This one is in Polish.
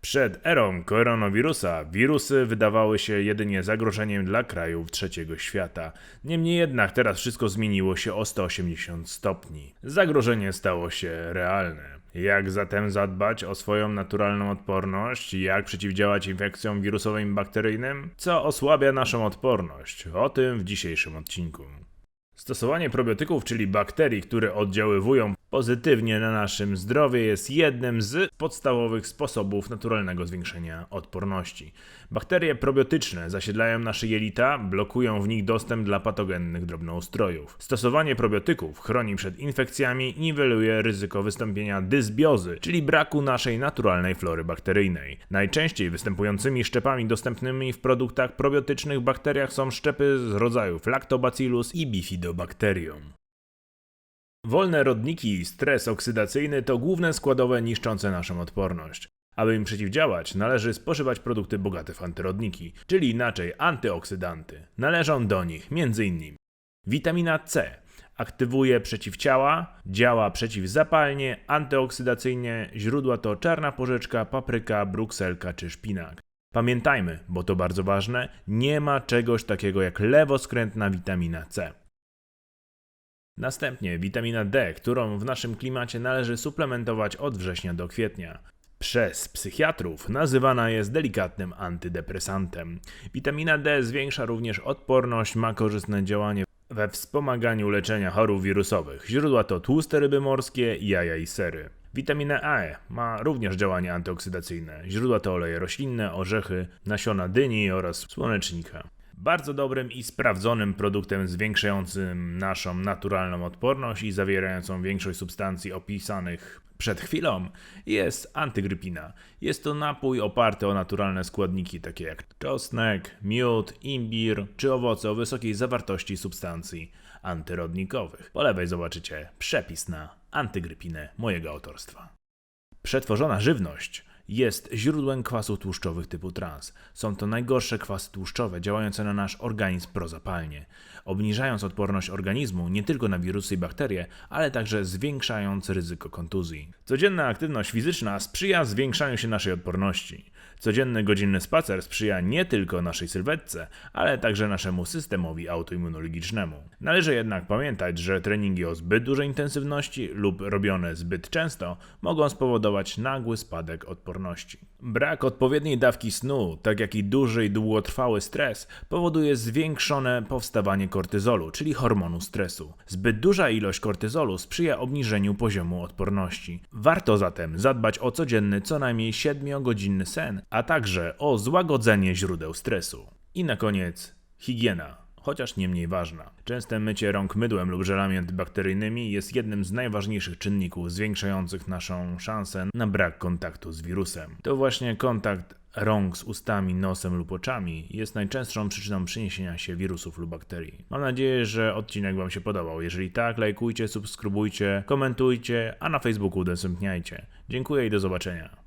Przed erą koronawirusa wirusy wydawały się jedynie zagrożeniem dla krajów trzeciego świata. Niemniej jednak teraz wszystko zmieniło się o 180 stopni. Zagrożenie stało się realne. Jak zatem zadbać o swoją naturalną odporność? Jak przeciwdziałać infekcjom wirusowym i bakteryjnym? Co osłabia naszą odporność? O tym w dzisiejszym odcinku. Stosowanie probiotyków, czyli bakterii, które oddziaływują pozytywnie na naszym zdrowie, jest jednym z podstawowych sposobów naturalnego zwiększenia odporności. Bakterie probiotyczne zasiedlają nasze jelita, blokują w nich dostęp dla patogennych drobnoustrojów. Stosowanie probiotyków chroni przed infekcjami i niweluje ryzyko wystąpienia dysbiozy, czyli braku naszej naturalnej flory bakteryjnej. Najczęściej występującymi szczepami dostępnymi w produktach probiotycznych bakteriach są szczepy z rodzajów Lactobacillus i Bifidobacterium. Wolne rodniki i stres oksydacyjny to główne składowe niszczące naszą odporność. Aby im przeciwdziałać, należy spożywać produkty bogate w antyrodniki, czyli inaczej antyoksydanty. Należą do nich m.in. witamina C. Aktywuje przeciwciała, działa przeciwzapalnie, antyoksydacyjnie. Źródła to czarna porzeczka, papryka, brukselka czy szpinak. Pamiętajmy, bo to bardzo ważne, nie ma czegoś takiego jak lewoskrętna witamina C. Następnie witamina D, którą w naszym klimacie należy suplementować od września do kwietnia. Przez psychiatrów nazywana jest delikatnym antydepresantem. Witamina D zwiększa również odporność, ma korzystne działanie we wspomaganiu leczenia chorób wirusowych. Źródła to tłuste ryby morskie, jaja i sery. Witamina E ma również działanie antyoksydacyjne. Źródła to oleje roślinne, orzechy, nasiona dyni oraz słonecznika. Bardzo dobrym i sprawdzonym produktem zwiększającym naszą naturalną odporność i zawierającą większość substancji opisanych przed chwilą jest antygrypina. Jest to napój oparty o naturalne składniki takie jak czosnek, miód, imbir czy owoce o wysokiej zawartości substancji antyrodnikowych. Po lewej zobaczycie przepis na antygrypinę mojego autorstwa. Przetworzona żywność jest źródłem kwasów tłuszczowych typu trans. Są to najgorsze kwasy tłuszczowe działające na nasz organizm prozapalnie, obniżając odporność organizmu nie tylko na wirusy i bakterie, ale także zwiększając ryzyko kontuzji. Codzienna aktywność fizyczna sprzyja zwiększaniu się naszej odporności. Codzienny godzinny spacer sprzyja nie tylko naszej sylwetce, ale także naszemu systemowi autoimmunologicznemu. Należy jednak pamiętać, że treningi o zbyt dużej intensywności lub robione zbyt często mogą spowodować nagły spadek odporności. Brak odpowiedniej dawki snu, tak jak i duży i długotrwały stres, powoduje zwiększone powstawanie kortyzolu, czyli hormonu stresu. Zbyt duża ilość kortyzolu sprzyja obniżeniu poziomu odporności. Warto zatem zadbać o codzienny co najmniej 7-godzinny sen, a także o złagodzenie źródeł stresu. I na koniec higiena chociaż nie mniej ważna. Częste mycie rąk mydłem lub żelami antybakteryjnymi jest jednym z najważniejszych czynników zwiększających naszą szansę na brak kontaktu z wirusem. To właśnie kontakt rąk z ustami, nosem lub oczami jest najczęstszą przyczyną przeniesienia się wirusów lub bakterii. Mam nadzieję, że odcinek Wam się podobał. Jeżeli tak, lajkujcie, subskrybujcie, komentujcie, a na Facebooku udostępniajcie. Dziękuję i do zobaczenia.